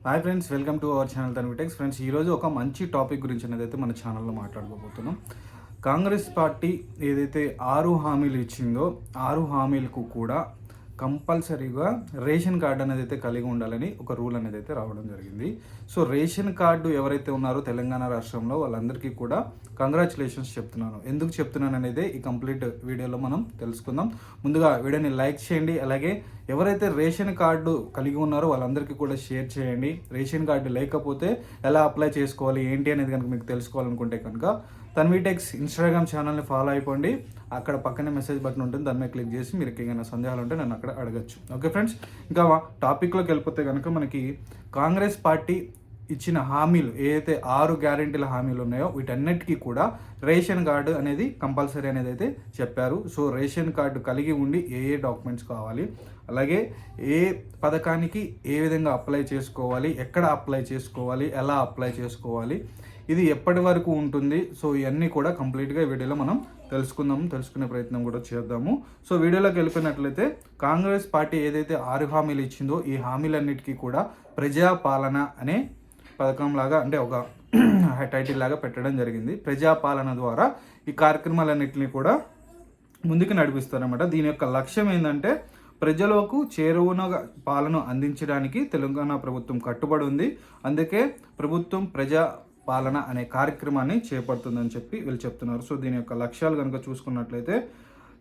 Hi friends welcome to our channel Tanvitex friends ఈరోజు ఒక మంచి టాపిక్ గురించి అనేది అయితే మన ఛానల్లో మాట్లాడుకోబోతున్నాం కాంగ్రెస్ పార్టీ ఏదైతే ఆరు హామీలు ఇచ్చిందో ఆరు హామీలకు కూడా కంపల్సరీగా రేషన్ కార్డు అనేది అయితే కలిగి ఉండాలని ఒక రూల్ అనేది అయితే రావడం జరిగింది. సో రేషన్ కార్డు ఎవరైతే ఉన్నారో తెలంగాణ రాష్ట్రంలో వాళ్ళందరికీ కూడా కంగ్రాచులేషన్స్ చెప్తున్నాను. ఎందుకు చెప్తున్నాను అనేది ఈ కంప్లీట్ వీడియోలో మనం తెలుసుకుందాం. ముందుగా వీడియోని లైక్ చేయండి. అలాగే ఎవరైతే రేషన్ కార్డు కలిగి ఉన్నారో వాళ్ళందరికీ కూడా షేర్ చేయండి. రేషన్ కార్డు లేకపోతే ఎలా అప్లై చేసుకోవాలి? ఏంటి అనేది కనుక మీకు తెలుసుకోవాలనుకుంటే కనుక తన్వీటెక్స్ ఇన్స్టాగ్రామ్ ఛానల్ని ఫాలో అయిపోండి. అక్కడ పక్కనే మెసేజ్ బటన్ ఉంటుంది. దాని మీద క్లిక్ చేసి మీరు ఏమైనా సందేహాలు ఉంటే నన్ను అక్కడ అడగచ్చు. ఓకే ఫ్రెండ్స్ ఇంకా టాపిక్లోకి వెళ్ళిపోతే కనుక మనకి కాంగ్రెస్ పార్టీ ఇచ్చిన హామీలు ఏదైతే ఆరు గ్యారెంటీల హామీలు ఉన్నాయో వీటన్నిటికీ కూడా రేషన్ కార్డు అనేది కంపల్సరీ అనేది అయితే చెప్పారు. సో రేషన్ కార్డు కలిగి ఉండి ఏ ఏ డాక్యుమెంట్స్ కావాలి అలాగే ఏ పథకానికి ఏ విధంగా అప్లై చేసుకోవాలి ఎక్కడ అప్లై చేసుకోవాలి ఎలా అప్లై చేసుకోవాలి ఇది ఎప్పటి వరకు ఉంటుంది? సో ఇవన్నీ కూడా కంప్లీట్గా ఈ వీడియోలో మనం తెలుసుకుందాము తెలుసుకునే ప్రయత్నం కూడా చేద్దాము. సో వీడియోలోకి వెళ్ళిపోయినట్లయితే కాంగ్రెస్ పార్టీ ఏదైతే ఆరు హామీలు ఇచ్చిందో ఈ హామీలన్నిటికీ కూడా ప్రజాపాలన అనే పథకం లాగా అంటే ఒక టైటిల్ లాగా పెట్టడం జరిగింది. ప్రజాపాలన ద్వారా ఈ కార్యక్రమాలన్నింటినీ కూడా ముందుకు నడిపిస్తారన్నమాట. దీని యొక్క లక్ష్యం ఏంటంటే ప్రజలకు చేరువున పాలన అందించడానికి తెలంగాణ ప్రభుత్వం కట్టుబడి ఉంది. అందుకే ప్రభుత్వం ప్రజా పాలన అనే కార్యక్రమాన్ని చేపడుతుందని చెప్పి వీళ్ళు చెప్తున్నారు. సో దీని యొక్క లక్ష్యాలు కనుక చూసుకున్నట్లయితే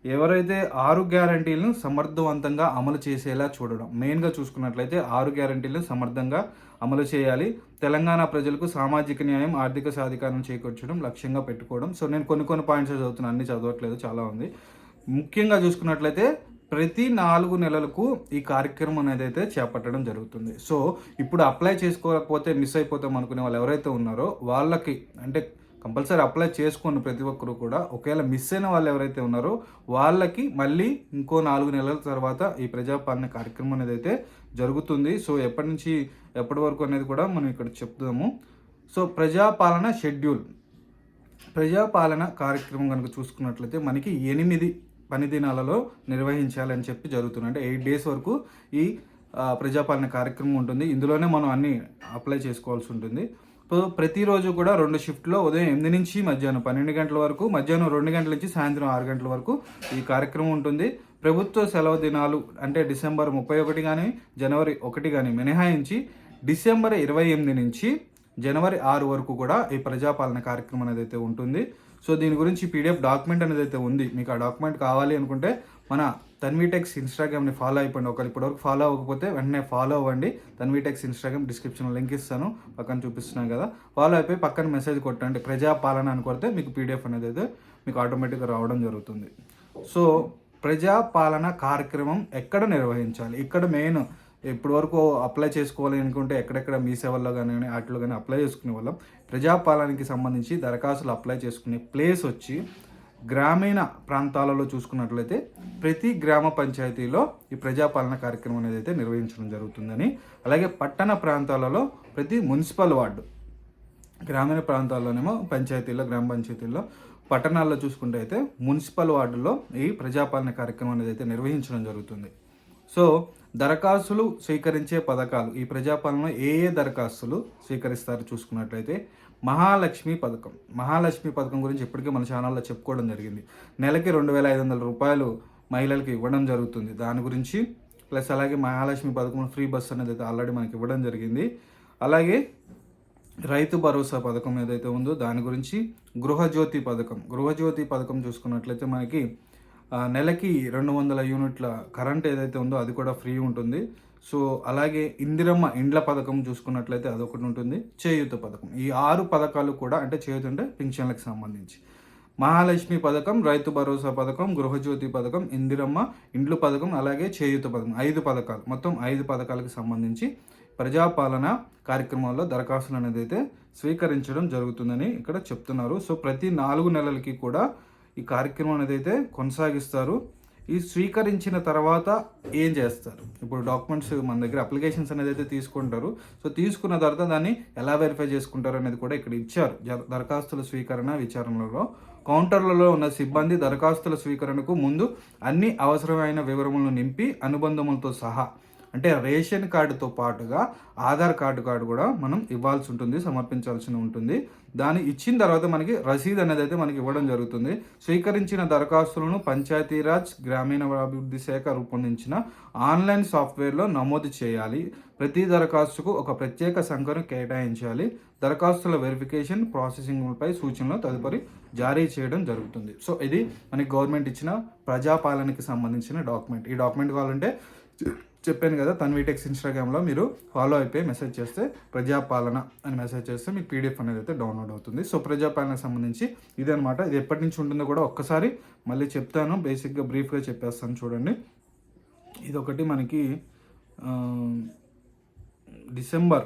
ఎవరైతే ఆరు గ్యారంటీలను సమర్థవంతంగా అమలు చేసేలా చూడడం మెయిన్గా చూసుకున్నట్లయితే ఆరు గ్యారంటీలను సమర్థంగా అమలు చేయాలి. తెలంగాణ ప్రజలకు సామాజిక న్యాయం ఆర్థిక సాధికారం చేకూర్చడం లక్ష్యంగా పెట్టుకోవడం. సో నేను కొన్ని కొన్ని పాయింట్స్ చదువుతున్నాను. అన్ని చదవట్లేదు చాలా ఉంది. ముఖ్యంగా చూసుకున్నట్లయితే ప్రతి నాలుగు నెలలకు ఈ కార్యక్రమం అనేది అయితే చేపట్టడం జరుగుతుంది. సో ఇప్పుడు అప్లై చేసుకోకపోతే మిస్ అయిపోతాం అనుకునే వాళ్ళు ఎవరైతే ఉన్నారో వాళ్ళకి అంటే కంపల్సరీ అప్లై చేసుకోండి ప్రతి ఒక్కరు కూడా. ఒకవేళ మిస్ అయిన వాళ్ళు ఎవరైతే ఉన్నారో వాళ్ళకి మళ్ళీ ఇంకో నాలుగు నెలల తర్వాత ఈ ప్రజాపాలన కార్యక్రమం అనేది అయితే జరుగుతుంది. సో ఎప్పటి నుంచి ఎప్పటి వరకు అనేది కూడా మనం ఇక్కడ చెప్తాము సో ప్రజాపాలన షెడ్యూల్. ప్రజాపాలన కార్యక్రమం కనుక చూసుకున్నట్లయితే మనకి ఎనిమిది పని దినాలలో నిర్వహించాలని చెప్పి జరుగుతుంది అంటే ఎయిట్ డేస్ వరకు ఈ ప్రజాపాలన కార్యక్రమం ఉంటుంది. ఇందులోనే మనం అన్ని అప్లై చేసుకోవాల్సి ఉంటుంది. ప్రతిరోజు కూడా రెండు షిఫ్ట్లో ఉదయం ఎనిమిది నుంచి మధ్యాహ్నం పన్నెండు గంటల వరకు మధ్యాహ్నం రెండు గంటల నుంచి సాయంత్రం ఆరు గంటల వరకు ఈ కార్యక్రమం ఉంటుంది. ప్రభుత్వ సెలవు దినాలు అంటే డిసెంబర్ ముప్పై ఒకటి కానీ జనవరి ఒకటి కానీ మినహాయించి డిసెంబర్ ఇరవై ఎనిమిది నుంచి జనవరి ఆరు వరకు కూడా ఈ ప్రజాపాలన కార్యక్రమం అనేది అయితే ఉంటుంది. సో దీని గురించి పీడిఎఫ్ డాక్యుమెంట్ అనేది అయితే ఉంది. మీకు ఆ డాక్యుమెంట్ కావాలి అనుకుంటే మన తన్వీటెక్స్ ఇన్స్టాగ్రామ్ని ఫాలో అయిపోండి. ఒకరు ఇప్పటివరకు ఫాలో అవ్వకపోతే వెంటనే ఫాలో అవ్వండి. తన్వీటెక్స్ ఇన్స్టాగ్రామ్ డిస్క్రిప్షన్లో లింక్ ఇస్తాను. పక్కన చూపిస్తున్నాను కదా. ఫాలో అయిపోయి పక్కన మెసేజ్ కొట్టండి. ప్రజాపాలన అని కొడితే మీకు పీడిఎఫ్ అనేది అయితే మీకు ఆటోమేటిక్గా రావడం జరుగుతుంది. సో ప్రజాపాలన కార్యక్రమం ఎక్కడ నిర్వహించాలి? ఇక్కడ మెయిన్ ఇప్పటి వరకు అప్లై చేసుకోవాలి అనుకుంటే ఎక్కడెక్కడ మీ సేవల్లో కానీ వాటిలో కానీ అప్లై చేసుకునే వాళ్ళం. ప్రజాపాలనకి సంబంధించి దరఖాస్తులు అప్లై చేసుకునే ప్లేస్ వచ్చి గ్రామీణ ప్రాంతాలలో చూసుకున్నట్లయితే ప్రతి గ్రామ పంచాయతీలో ఈ ప్రజాపాలన కార్యక్రమం అనేది అయితే నిర్వహించడం జరుగుతుందని అలాగే పట్టణ ప్రాంతాలలో ప్రతి మున్సిపల్ వార్డు గ్రామీణ ప్రాంతాల్లోనేమో పంచాయతీల్లో గ్రామ పంచాయతీల్లో పట్టణాల్లో చూసుకుంటే అయితే మున్సిపల్ వార్డులో ఈ ప్రజాపాలన కార్యక్రమం అనేది అయితే నిర్వహించడం జరుగుతుంది. సో దరఖాస్తులు స్వీకరించే పథకాలు ఈ ప్రజాపాలనలో ఏ ఏ దరఖాస్తులు స్వీకరిస్తారు చూసుకున్నట్లయితే మహాలక్ష్మి పథకం. మహాలక్ష్మి పథకం గురించి ఇప్పటికే మన ఛానల్లో చెప్పుకోవడం జరిగింది. నెలకి రెండు వేల ఐదు వందల రూపాయలు మహిళలకు ఇవ్వడం జరుగుతుంది. దాని గురించి ప్లస్ అలాగే మహాలక్ష్మి పథకం ఫ్రీ బస్ అనేది అయితే ఆల్రెడీ మనకి ఇవ్వడం జరిగింది. అలాగే రైతు భరోసా పథకం ఏదైతే ఉందో దాని గురించి గృహజ్యోతి పథకం. గృహజ్యోతి పథకం చూసుకున్నట్లయితే మనకి నెలకి రెండు వందల యూనిట్ల కరెంట్ ఏదైతే ఉందో అది కూడా ఫ్రీ ఉంటుంది. సో అలాగే ఇందిరమ్మ ఇండ్ల పథకం చూసుకున్నట్లయితే అదొకటి ఉంటుంది. చేయూత పథకం. ఈ ఆరు పథకాలు కూడా అంటే చేయూత అంటే పింఛన్లకు సంబంధించి. మహాలక్ష్మి పథకం రైతు భరోసా పథకం గృహజ్యోతి పథకం ఇందిరమ్మ ఇండ్లు పథకం అలాగే చేయూత పథకం. ఐదు పథకాలు. మొత్తం ఐదు పథకాలకు సంబంధించి ప్రజాపాలన కార్యక్రమాల్లో దరఖాస్తులు అనేది అయితే స్వీకరించడం జరుగుతుందని ఇక్కడ చెప్తున్నారు. సో ప్రతి నాలుగు నెలలకి కూడా ఈ కార్యక్రమం అనేది అయితే కొనసాగిస్తారు. ఈ స్వీకరించిన తర్వాత ఏం చేస్తారు? ఇప్పుడు డాక్యుమెంట్స్ మన దగ్గర అప్లికేషన్స్ అనేది అయితే తీసుకుంటారు. సో తీసుకున్న తర్వాత దాన్ని ఎలా వెరిఫై చేసుకుంటారు అనేది కూడా ఇక్కడ ఇచ్చారు. దరఖాస్తుల స్వీకరణ విచారణలో. కౌంటర్లలో ఉన్న సిబ్బంది దరఖాస్తుల స్వీకరణకు ముందు అన్ని అవసరమైన వివరములను నింపి అనుబంధములతో సహా అంటే రేషన్ కార్డుతో పాటుగా ఆధార్ కార్డు కార్డు కూడా మనం ఇవ్వాల్సి ఉంటుంది సమర్పించాల్సి ఉంటుంది. దాన్ని ఇచ్చిన తర్వాత మనకి రసీద్ అనేది అయితే మనకి ఇవ్వడం జరుగుతుంది. స్వీకరించిన దరఖాస్తులను పంచాయతీరాజ్ గ్రామీణ అభివృద్ధి శాఖ రూపొందించిన ఆన్లైన్ సాఫ్ట్వేర్లో నమోదు చేయాలి. ప్రతి దరఖాస్తుకు ఒక ప్రత్యేక సంఖ్యను కేటాయించాలి. దరఖాస్తుల వెరిఫికేషన్ ప్రాసెసింగ్పై సూచనలు తదుపరి జారీ చేయడం జరుగుతుంది. సో ఇది మనకి గవర్నమెంట్ ఇచ్చిన ప్రజాపాలనకి సంబంధించిన డాక్యుమెంట్. ఈ డాక్యుమెంట్ కావాలంటే చెప్పాను కదా తన్వీటెక్స్ ఇన్స్టాగ్రామ్లో మీరు ఫాలో అయిపోయి మెసేజ్ చేస్తే ప్రజాపాలన అని మెసేజ్ చేస్తే మీకు పీడిఎఫ్ అనేది అయితే డౌన్లోడ్ అవుతుంది. సో ప్రజాపాలనకు సంబంధించి ఇది అనమాట ఇది ఎప్పటి నుంచి ఉంటుందో కూడా ఒక్కసారి మళ్ళీ చెప్తాను. బేసిక్గా బ్రీఫ్గా చెప్పేస్తాను చూడండి. ఇది ఒకటి మనకి డిసెంబర్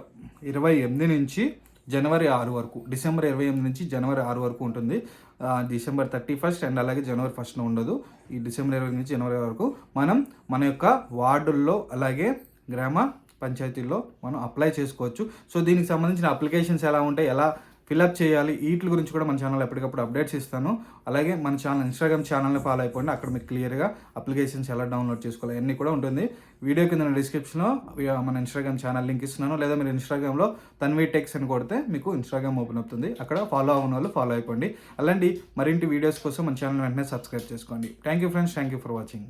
ఇరవై ఎనిమిది నుంచి జనవరి ఆరు వరకు డిసెంబర్ ఇరవై ఎనిమిది నుంచి జనవరి ఆరు వరకు ఉంటుంది. డిసెంబర్ థర్టీ ఫస్ట్ అండ్ అలాగే జనవరి ఫస్ట్న ఉండదు. ఈ డిసెంబర్ ఇరవై నుంచి జనవరి వరకు మనం మన యొక్క వార్డుల్లో అలాగే గ్రామ పంచాయతీల్లో మనం అప్లై చేసుకోవచ్చు. సో దీనికి సంబంధించిన అప్లికేషన్స్ ఎలా ఉంటాయి ఎలా ఫిల్అప్ చేయాలి. వీటి గురించి కూడా మన ఛానల్ ఎప్పటికప్పుడు అప్డేట్స్ ఇస్తాను అలాగే మన ఛానల్ ఇన్స్టాగ్రామ్ ఛానల్ని ఫాలో అయిపోండి. అక్కడ మీకు క్లియర్గా అప్లికేషన్స్ ఎలా డౌన్లోడ్ చేసుకోవాలి అన్నీ కూడా ఉంటుంది. వీడియో కింద డిస్క్రిప్షన్లో మన ఇన్స్టాగ్రామ్ ఛానల్ లింక్ ఇస్తున్నాను. లేదా మీరు ఇన్స్టాగ్రామ్లో తన్వీ టెక్స్ అని కొడితే మీకు ఇన్స్టాగ్రామ్ ఓపెన్ అవుతుంది. అక్కడ ఫాలో అవ్వని వాళ్ళు ఫాలో అయిపోండి. అలాంటి మరింటి వీడియోస్ కోసం మన ఛానల్ వెంటనే సబ్స్క్రైబ్ చేసుకోండి. Thank you friends thank you for watching